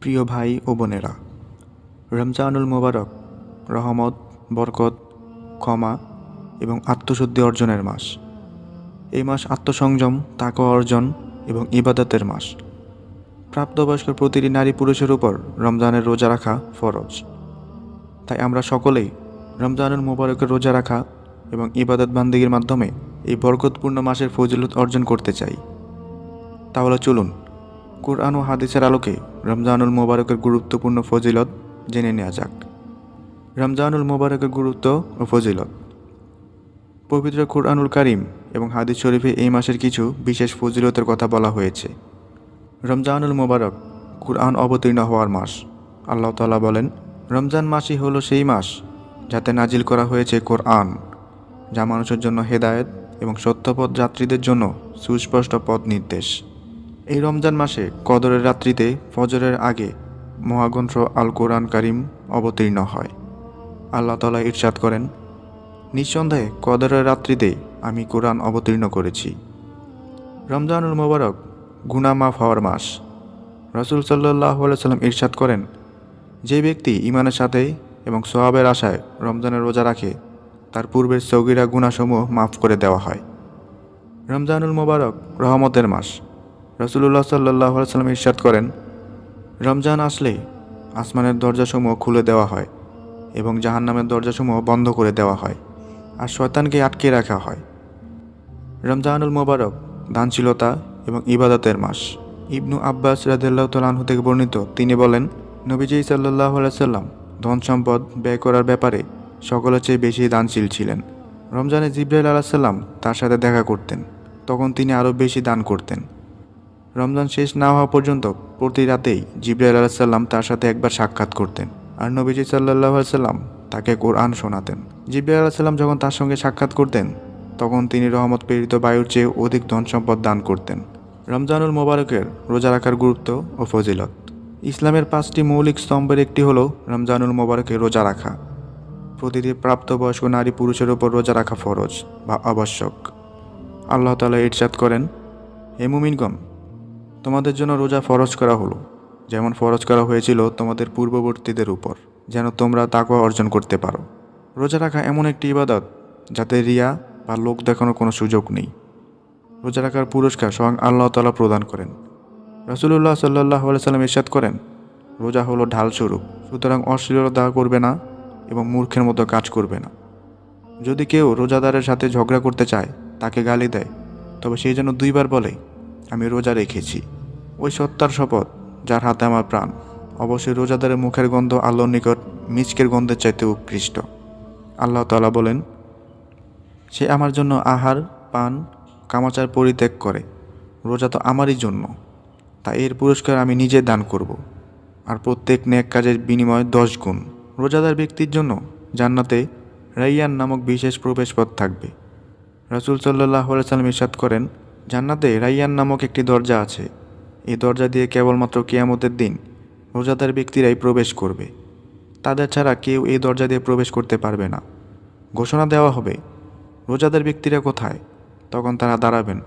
প্রিয় ভাই ও বোনেরা, রমজানুল মোবারক রহমত, বরকত, ক্ষমা এবং আত্মশুদ্ধি অর্জনের মাস। এই মাস আত্মসংযম তাকে অর্জন এবং ইবাদতের মাস। প্রাপ্তবয়স্ক প্রতিটি নারী পুরুষের উপর রমজানের রোজা রাখা ফরজ। তাই আমরা সকলেই রমজানুল মোবারকের রোজা রাখা এবং ইবাদত বান্দিগির মাধ্যমে এই বরকতপূর্ণ মাসের ফজিলত অর্জন করতে চাই। তাহলে চলুন কোরআন ও হাদিসের আলোকে রমজানুল মোবারকের গুরুত্বপূর্ণ ফজিলত জেনে নেওয়া যাক। রমজানুল মোবারকের গুরুত্ব ও ফজিলত। পবিত্র কোরআনুল কারিম এবং হাদিস শরীফে এই মাসের কিছু বিশেষ ফজিলতের কথা বলা হয়েছে। রমজানুল মোবারক কোরআন অবতীর্ণ হওয়ার মাস। আল্লাহ তাআলা বলেন, রমজান মাসই হলো সেই মাস যাতে নাজিল করা হয়েছে কোরআন, যা মানুষের জন্য হেদায়েত এবং সত্যপথ যাত্রীদের জন্য সুস্পষ্ট পথ নির্দেশ। এই রমজান মাসে কদরের রাত্রিতে ফজরের আগে মহাগ্রন্থ আল কোরআন কারিম অবতীর্ণ হয়। আল্লাহ তালা ইরশাদ করেন, নিঃসন্দেহে কদরের রাত্রিতে আমি কোরআন অবতীর্ণ করেছি। রমজানুল মোবারক গুনা মাফ হওয়ার মাস। রসুল সাল্লাহ সাল্লাম ইরশাদ করেন, যে ব্যক্তি ইমানের সাথে এবং সোয়াবের আশায় রমজানের রোজা রাখে, তার পূর্বের সৌগিরা গুণাসমূহ মাফ করে দেওয়া হয়। রমজানুল মোবারক রহমতের মাস। রসুল্লাহ সাল্লাহ সাল্লাম ইরশাদ করেন, রমজান আসলে আসমানের দরজাসমূহ খুলে দেওয়া হয় এবং জাহান্নামের দরজাসমূহ বন্ধ করে দেওয়া হয় আর শয়তানকে আটকে রাখা হয়। রমজানুল মোবারক, দানশীলতা এবং ইবাদতের মাস। ইবনু আব্বাস রাদিল্লাহ তালাহু থেকে বর্ণিত, তিনি বলেন, নবীজি সাল্লাহ সাল্লাম ধন সম্পদ ব্যয় করার ব্যাপারে সকলের চেয়ে বেশি দানশীল ছিলেন। রমজানে জিব্রাইল আলাহিসাল্লাম তার সাথে দেখা করতেন, তখন তিনি আরও বেশি দান করতেন। রমজান শেষ না হওয়া পর্যন্ত প্রতি রাতেই জিব্রাইল আলাহিসাল্লাম তার সাথে একবার সাক্ষাৎ করতেন। আর নবীজি সাল্লাহ সাল্লাম তাকে কোরআন শোনাতেন। জিব্রাইল আলাহিসাল্লাম যখন তার সঙ্গে সাক্ষাৎ করতেন, তখন তিনি রহমত প্রেরিত বায়ুর চেয়ে অধিক ধন সম্পদ দান করতেন। রমজানুল মোবারকের রোজা রাখার গুরুত্ব ও ফজিলত। ইসলামের পাঁচটি মৌলিক স্তম্ভের একটি হলো রমজানুল মোবারকের রোজা রাখা। প্রতিটি প্রাপ্তবয়স্ক নারী পুরুষের ওপর রোজা রাখা ফরজ বা আবশ্যক। আল্লাহ তালা ইরশাদ করেন, হে মুমিনগণ তোমাদের জন্য রোজা ফরজ করা হলো। যেমন ফরজ করা হয়েছিল তোমাদের পূর্ববর্তীদের উপর, যেন তোমরা তাকওয়া অর্জন করতে পারো। রোজা রাখা এমন একটি ইবাদত, যাতে রিয়া বা লোক দেখানোর কোনো সুযোগ নেই। রোজা রাখার পুরস্কার স্বয়ং আল্লাহ তালা প্রদান করেন। রসুল্লাহ সাল্লাহ সাল্লাম ইরশাদ করেন, রোজা হলো ঢাল স্বরূপ সুতরাং অশ্লীলতা করবে না এবং মূর্খের মতো কাজ করবে না। যদি কেউ রোজাদারের সাথে ঝগড়া করতে চায়, তাকে গালি দেয়, তবে সেই জন্য দুইবার বলে আমি রোজা রেখেছি। ওই সত্তার শপথ, যার হাতে আমার প্রাণ, অবশ্যই রোজাদারের মুখের গন্ধ আল্লাহর নিকট মিচকের গন্ধের চাইতে উৎকৃষ্ট। আল্লাহ তালা বলেন, সে আমার জন্য আহার, পান, কামাচার পরিত্যাগ করে। রোজা তো আমারই জন্য। তা এর পুরস্কার আমি নিজে দান করব। আর প্রত্যেক নেক কাজের বিনিময় দশ গুণ। রোজাদার ব্যক্তির জন্য জান্নাতে রাইয়ান নামক বিশেষ প্রবেশপথ থাকবে। রসুল সাল্লাহ সাল্লাম ইরশাদ করেন জান্নাতে রাইয়ান নামক একটি দরজা আছে। এই দরজা দিয়ে কেবলমাত্র কেয়ামতের দিন রোজাদার ব্যক্তিরাই প্রবেশ করবে। তাদের ছাড়া কেউ এই দরজা দিয়ে প্রবেশ করতে পারবে না। ঘোষণা দেওয়া হবে, রোজাদার ব্যক্তিরা কোথায়? তখন তারা দাঁড়াবেন।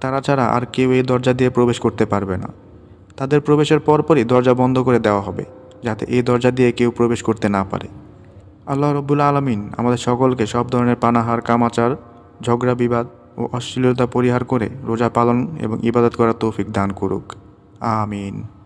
তারা ছাড়া আর কেউ এই দরজা দিয়ে প্রবেশ করতে পারবে না। তাদের প্রবেশের পরপরই দরজা বন্ধ করে দেওয়া হবে, যাতে এই দরজা দিয়ে কেউ প্রবেশ করতে না পারে। আল্লাহ রব্বুল আলমিন আমাদের সকলকে সব ধরনের পানাহার, কামাচার, ঝগড়া, বিবাদ ও অশ্লীলতা পরিহার করে রোজা পালন এবং ইবাদত করার তৌফিক দান করুক। আমিন।